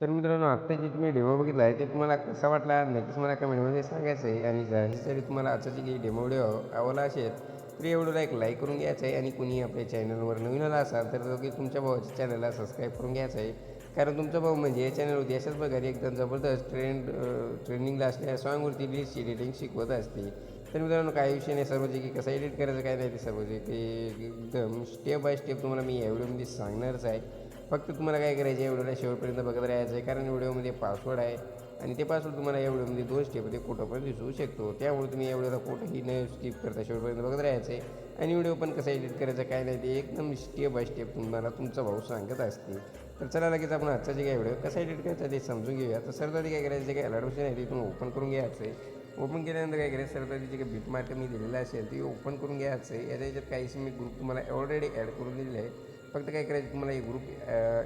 तर मित्रांनो आत्ता जे तुम्ही डेमो बघितला आहे ते तुम्हाला कसा वाटला? नक्कीच मला कमेंटमध्ये सांगायचं आहे. आणि त्यासाठी तुम्हाला आजचा जे काही डेमो व्हिडिओ आवडला असेल तर या एक लाईक करून घ्यायचं आहे. आणि कुणी आपल्या चॅनलवर नवीन आला असाल तर दोघे तुमच्या भावाच्या चॅनलला सबस्क्राईब करून घ्यायचं आहे. कारण तुमचा भाऊ म्हणजे या चॅनलवरती अशाच प्रकारे एकदम जबरदस्त ट्रेंड ट्रेंडिंगला असलेल्या सॉंगवरती रील्स रेटिंग शिकवत असते. तर मित्रांनो काही विषय नाही सर्व जे की कसं एडिट करायचं काय नाही ते सर्व जे ते एकदम स्टेप बाय स्टेप तुम्हाला मी या व्हिडिओमध्ये सांगणारच आहे. फक्त तुम्हाला काय करायचं आहे व्हिडिओला शेवटपर्यंत बघत राहायचं आहे कारण व्हिडिओमध्ये पासवर्ड आहे आणि ते पासवर्ड तुम्हाला या व्हिडिओमध्ये दोन स्टेपमध्ये कुठं पण दिसू शकतो. त्यामुळे तुम्ही या व्हिडिओला कुठंही न स्किप करता शेवटपर्यंत बघत राहायचं आहे. आणि व्हिडिओ पण कसं एडिट करायचं काय नाही ते एकदम स्टेप बाय स्टेप तुम्हाला तुमचा भाऊ सांगत असते. तर चला लगेच आपण आजचा जे काय व्हिडिओ कसा एडिट करायचा ते समजून घेऊया. तर सर्व काय करायचं जे काय अलर्ट आहे ते तुम्ही ओपन करून घ्यायचं आहे. ओपन केल्यानंतर काय करायचं? सर्व त्याची जे काही बिट मार्क मी दिलेलं असेल ते ओपन करून घ्यायचं आहे. याच्या याच्यात काहीशी मी ग्रुप तुम्हाला ऑलरेडी ॲड करून दिलेले आहे. फक्त काय करायचं तुम्हाला हे ग्रुप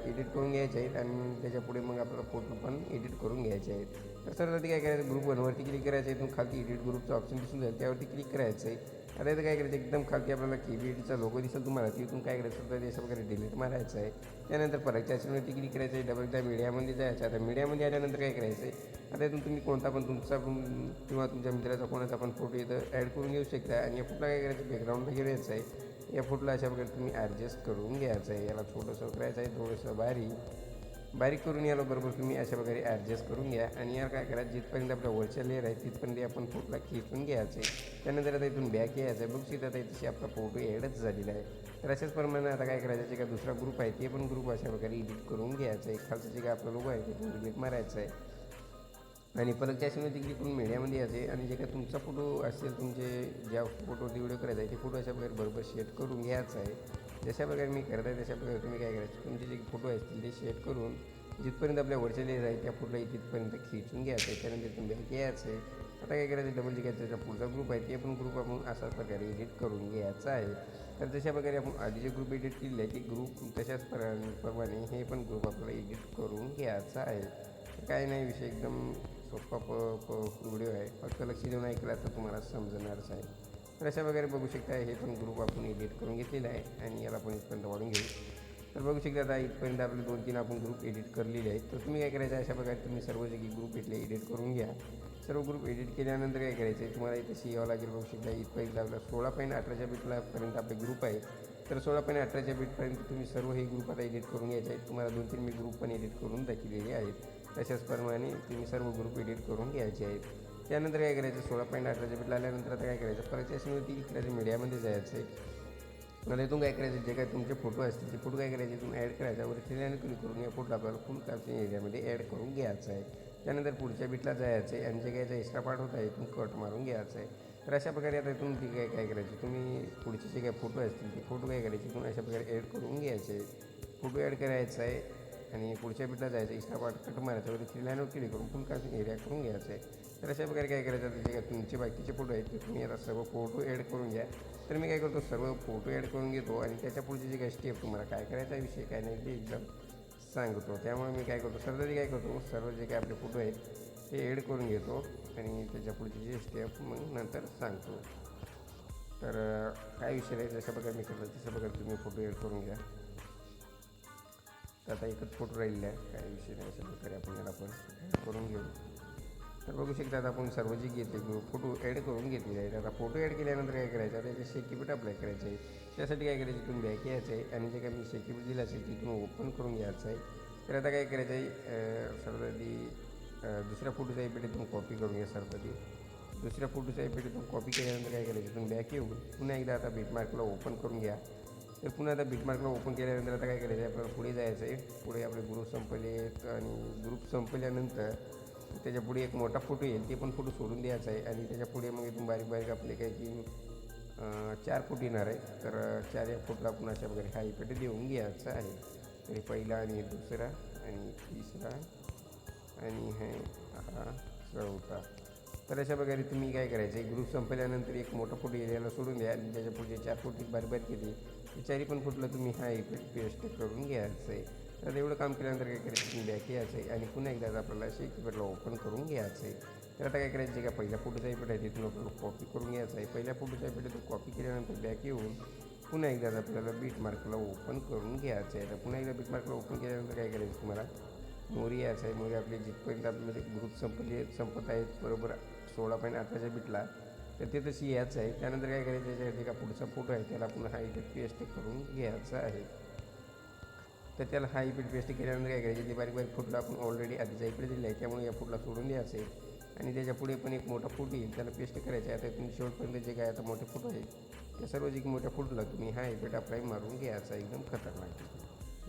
एडिट करून घ्यायचे आहेत आणि त्याच्यापुढे मग आपल्याला फोटो पण एडिट करून घ्यायचे आहेत. तर सर काय करायचं ग्रुप वनवरती क्लिक करायचं आहे. तुम्ही खालती एडिट ग्रुपचं ऑप्शन दिसून जाईल. त्यावरती क्लिक करायचं आहे. आता इथं काय करायचं? एकदम खालती आपल्याला के बी एडचा लोगो दिसेल तुम्हाला. तिथून काय करायचं? तर अशा प्रकारे डिलीट मारायचं आहे. त्यानंतर परत त्याच्यावरती क्लिक करायचं आहे. डबल त्या मीडियामध्ये जायचं आता मीडियामध्ये आल्यानंतर काय करायचं आहे? आता इथून तुम्ही कोणता पण तुमचा पण किंवा तुमच्या मित्राचा कोणाचा पण फोटो इथं ॲड करून घेऊ शकता. आणि या फोटोला काय करायचं? बॅकग्राऊंड वगैरे यायचं आहे. या फोटोला अशा प्रकारे तुम्ही ॲडजस्ट करून घ्यायचं आहे. याला थोडंसं करायचं आहे. थोडंसं भारी. बारीक करून याला बरोबर तुम्ही अशा प्रकारे ॲडजस्ट करून घ्या. आणि याला काय करा जिथपर्यंत आपला वरच्या लेअर आहे तिथपर्यंत आपण फोटोला खेचून घ्यायचं. त्यानंतर आता इथून बॅक यायचं आहे. बघू आता तशी आपला फोटो ॲडच झालेला आहे. तर अशाच प्रमाणे आता काय करायचं जे काय दुसरा ग्रुप आहे ते पण ग्रुप अशा प्रकारे एडिट करून घ्यायचं आहे. खालचं जे काय आपलं लोगो आहे ते डिलीट मारायचं आहे. आणि परत त्याच्यामध्ये क्लिक करून मीडियामध्ये यायचे आणि जे काय तुमचा फोटो असेल तुमचे ज्या फोटोवरती व्हिडिओ करायचा आहे ते फोटो अशा प्रकारे बरोबर शेट करून घ्यायचा आहे. जशा प्रकारे मी करत आहे तशा प्रकारे तुम्ही काय करायचं? तुमचे जे फोटो असतील ते शेट करून जिथपर्यंत आपल्या वरच्या लेअर आहे त्या फोटोला तिथपर्यंत खिचून घ्यायचं. आहे त्यानंतर तुम्ही घ्यायचं. आहे आता काय करायचं? डबल जे घ्यायचं त्याचा पुढचा ग्रुप आहे ते पण ग्रुप आपण अशाच प्रकारे एडिट करून घ्यायचा आहे. तर जशा प्रकारे आपण आधी जे ग्रुप एडिट केलेले आहे ते ग्रुप तशाच प्रमाणे हे पण ग्रुप आपल्याला एडिट करून घ्यायचा आहे. काय नाही विषय एकदम सोपा प व्हिडिओ आहे. फक्त लक्ष देऊन ऐकला तर तुम्हाला समजणारच आहे. तर अशा वगैरे बघू शकता हे पण ग्रुप आपण एडिट करून घेतलेला आहे आणि याला आपण इथपर्यंत वाढून घेऊ. तर बघू शकता आता इथपर्यंत आपले दोन तीन आपण ग्रुप एडिट करलेले आहेत. तर तुम्ही काय करायचं अशा प्रकारे तुम्ही सर्व जे ग्रुप इथले एडिट करून घ्या. सर्व ग्रुप एडिट केल्यानंतर काय करायचं आहे तुम्हाला इथे सी यावं लागेल बघू शकता इथपर्यंत आपला सोळा पॉईंट अठराच्या बीटलापर्यंत आपले ग्रुप आहे. तर सोळा पॉईंट अठराच्या बीटपर्यंत तुम्ही सर्व हे ग्रुप आता एडिट करून घ्यायचे आहेत. तुम्हाला दोन तीन मी ग्रुप पण एडिट करून दाखवलेले आहेत. तशाचप्रमाणे तुम्ही सर्व ग्रुप एडिट करून घ्यायचे आहेत. त्यानंतर काय करायचं? सोळा पॉईंट अठराच्या बिटला आल्यानंतर आता काय करायचं? परत त्याच्यावरती इकडे मीडियामध्ये जायचं आहे मला इथून काय करायचं? जे काय तुमचे फोटो असतील ते फोटो काय करायचे? इथून ॲड करायचा. वर क्लिअर क्लिक करून या फोटो आपल्याला फुल कार्टून एरियामध्ये ॲड करून घ्यायचं आहे. त्यानंतर पुढच्या बीटला जायचं आहे आणि जे काय एक्स्ट्रा पार्ट होता इथून कट मारून घ्यायचं आहे. तर अशा प्रकारे आता इथून ती काय काय करायचं? तुम्ही पुढचे जे काय फोटो असतील ते फोटो काय करायचे? इथून अशा प्रकारे ॲड करून घ्यायचे फोटो ॲड करायचा आहे आणि पुढच्या बीटला जायचं एक्स्ट्रा पार्ट कट मारायचा वरती थ्री लाईनवर क्लिक करून फुल कार्टून एरिया करून घ्यायचं आहे. तर अशा प्रकारे काय करायचं आता जे काय तुमचे बाकीचे फोटो आहेत ते तुम्ही आता सर्व फोटो ॲड करून घ्या. तर मी काय करतो सर्व फोटो ॲड करून घेतो आणि त्याच्या पुढचे जे काही स्टेप तुम्हाला काय करायचा विषय काय नाही ते एकदम सांगतो. त्यामुळे मी काय करतो सर्व काय करतो सर्व जे काय आपले फोटो आहेत ते ॲड करून घेतो आणि त्याच्या पुढचे जे स्टेप मग नंतर सांगतो. तर काय विषय नाही जशा प्रकारे मी करतो तशा प्रकारे तुम्ही फोटो ॲड करून घ्या. तर आता एकच फोटो राहिलेला आहे काय विषय नाही अशा प्रकारे आपण याला पण करून घेऊ. तर बघू शकतात आता आपण सर्व जे घेते फोटो ॲड करून घेतलेले आहेत आता फोटो ॲड केल्यानंतर काय करायचं? आता त्याचे शेकीबीट अप्लाय करायचं? आहे त्यासाठी काय करायचं? इथून बॅक यायचं आहे आणि जे काय मी शेकीबीट दिलं असेल तिथून ओपन करून घ्यायचं आहे. तर आता काय करायचं आहे? सर्वाधी दुसऱ्या फोटोचा इपेट इथून कॉपी करून घ्या सर्वाधी दुसऱ्या फोटोचा इपेट इथून कॉपी केल्यानंतर काय करायचं? इथून बॅक येऊन पुन्हा एकदा आता बीटमार्कला ओपन करून घ्या. तर पुन्हा आता बीटमार्कला ओपन केल्यानंतर आता काय करायचं आहे? आपल्याला पुढे जायचं आहे. पुढे आपले ग्रुप संपले आणि ग्रुप संपल्यानंतर त्याच्या पुढे एक मोठा फोटो येईल ते पण फोटो सोडून द्यायचा आहे. आणि त्याच्या पुढे मग इथून बारीक बारीक आपले काही की चार फूट येणार आहे तर चार एक फूटला आपण अशा हा इकडे देऊन घ्यायचा आहे. तरी पहिला आणि दुसरा आणि तिसरा आणि हे हा चौथा. तर अशा प्रकारे तुम्ही काय करायचं आहे ग्रुप संपल्यानंतर एक मोठा फोटो एरियाला सोडून द्या आणि त्याच्या पुढचे चार फूट बारीक बारीक येते ते चारी पण फुटलं तुम्ही हा इफेक्ट पेस्ट करून घ्यायचं आहे. तर एवढं काम केल्यानंतर काय करायचं? तुम्ही बॅक यायचं आहे आणि पुन्हा एकदा आपल्याला असे ओपन करून घ्यायचं आहे तर आता काय करायचं? जे का पहिल्या फोटोचा पेट आहे तिथून आपल्याला कॉपी करून घ्यायचं आहे पहिल्या फोटोचा इफेक्ट कॉपी केल्यानंतर बॅक येऊन पुन्हा एकदा आपल्याला बीट मार्कला ओपन करून घ्यायचं आहे तर पुन्हा एकदा बीट मार्कला ओपन केल्यानंतर काय करायचं तुम्हाला? मोरी यायचं आहे मोरी आपली जिथपर्यंत आपल्यामध्ये म्हणजे ग्रुप संपली संपत आहेत बरोबर सोळा पॉईंट अठराच्या बीटला तर ते तशी यायचं आहे त्यानंतर काय करायचं? जे का पुढचा फोटो आहे त्याला पुन्हा हा इथे पेस्ट करून घ्यायचा आहे. तर त्याला हा इफेक्ट पेस्ट केल्यानंतर काय करायचे ते बारीक बारीक फुटलं आपण ऑलरेडी आधीच इकडे दिलं आहे त्यामुळे या फुटला सोडून द्यायचं आहे. आणि त्याच्या पुढे पण एक मोठा फूट येईल त्याला पेस्ट करायचं आहे. आता तुम्ही शेवटपर्यंत जे काय आता मोठे फूट आहेत त्या सर्व जे मोठ्या फुटला तुम्ही हा इफेक्ट अप्लाय मारून घ्यायचा एकदम खतरनाक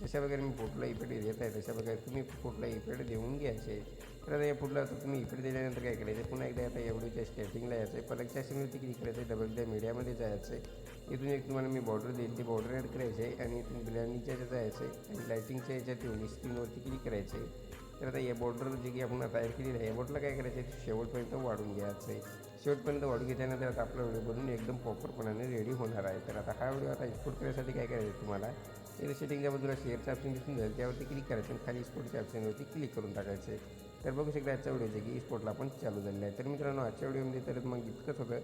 जशा प्रकारे मी फुटला इफेक्ट देत आहे तशा प्रकारे तुम्ही फुटला इफेक्ट देऊन घ्यायचे तर आता या फुटला तर तुम्ही इफेक्ट दिल्यानंतर काय करायचं पुन्हा एकदा आता एवढीच्या स्टार्टिंगला यायचं आहे. पलकच्या सीनवरती क्लिक करायचं आहे डबल त्या मीडियामध्ये जायचं आहे. इथून एक तुम्हाला मी बॉर्डर देईल ती बॉर्डर ॲड करायची आहे आणि इथून ब्लॅनिंगच्या याच्यात जायचं आहे आणि लाईटिंगच्या याच्यात येऊन स्क्रीनवरती क्लिक करायचं आहे. तर आता या बॉर्डर जे की आपण आता ॲड केलेलं आहे या बॉर्डरला काय करायचं आहे? शेवटपर्यंत वाढून घ्यायचं आहे. शेवटपर्यंत वाढून घेतल्यानंतर आता आपला व्हिडिओ बनून एकदम प्रॉपरपणाने रेडी होणार आहे. तर आता हा व्हिडिओ आता एक्सपोर्ट करण्यासाठी काय करायचं तुम्हाला? इथं सेटिंगच्या बाजूला शेअरचं ऑप्शन दिसून जाईल. त्यावरती क्लिक करायचं आणि खाली स्पोर्टच्या ऑप्शनवरती क्लिक करून टाकायचं आहे. तर बघू शकता आजचा व्हिडिओ जे की स्पोर्टला पण चालू झालेला आहे. तर मित्रांनो आजच्या व्हिडिओमध्ये तर मग इतकंच होतं.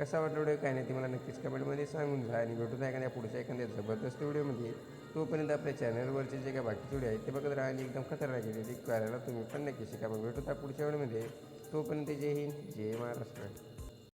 कसा वाटलं व्हिडिओ? काय नाही ते मला नक्कीच कमेंटमध्ये सांगून जा आणि भेटून एखाद्या पुढच्या एखाद्या जबरदस्त व्हिडिओमध्ये तोपर्यंत आपल्या चॅनलवरचे जे काही बाकीचे व्हिडिओ आहेत ते बघत राहा आणि एकदम खतरनाक आहे ते करायला तुम्ही पण नक्की शिका. मग भेटू त्या पुढच्या वेळेमध्ये तोपर्यंत जय हिंद जय महाराष्ट्र.